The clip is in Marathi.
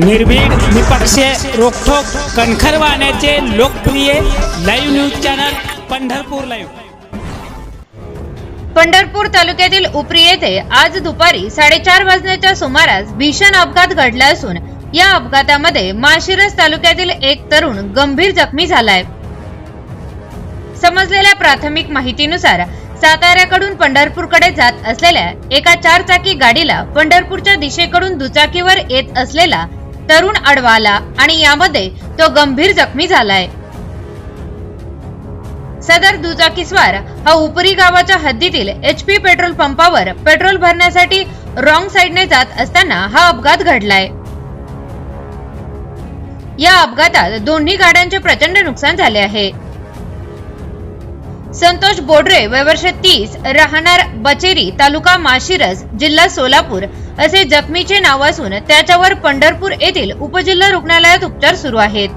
निर्भीड निपक्ष रोखोक कणखर वाहण्याचे लोकप्रिय live news channel Pandharpur live Pandharpur तालुक्यातील उपरी येथे आज दुपारी साडेचार वाजण्याच्या सुमारास भीषण अपघात घडला असून या अपघातामध्ये माशिरस तालुक्यातील एक तरुण गंभीर जखमी झालाय. समजलेल्या प्राथमिक माहितीनुसार साताऱ्याकडून पंढरपूरकडे जात असलेल्या एका चारचाकी गाडीला पंढरपूरच्या दिशेकडून दुचाकीवर येत असलेला तरुण अडवाला आणि यामध्ये तो गंभीर जखमी झालाय. सदर दुचाकीस्वार हा उपरी गावाच्या हद्दीतील एच पी पेट्रोल पंपावर पेट्रोल भरण्यासाठी रॉंग साईडने जात असताना हा अपघात घडलाय. या अपघातात दोन्ही गाड्यांचे प्रचंड नुकसान झाले आहे. संतोष बोडरे वयवर्ष तीस राहणार बचेरी तालुका माशिरस जिल्हा सोलापूर. असे जखमीचे नाव असून त्याच्यावर पंढरपूर येथील उपजिल्हा रुग्णालयात उपचार सुरू आहेत.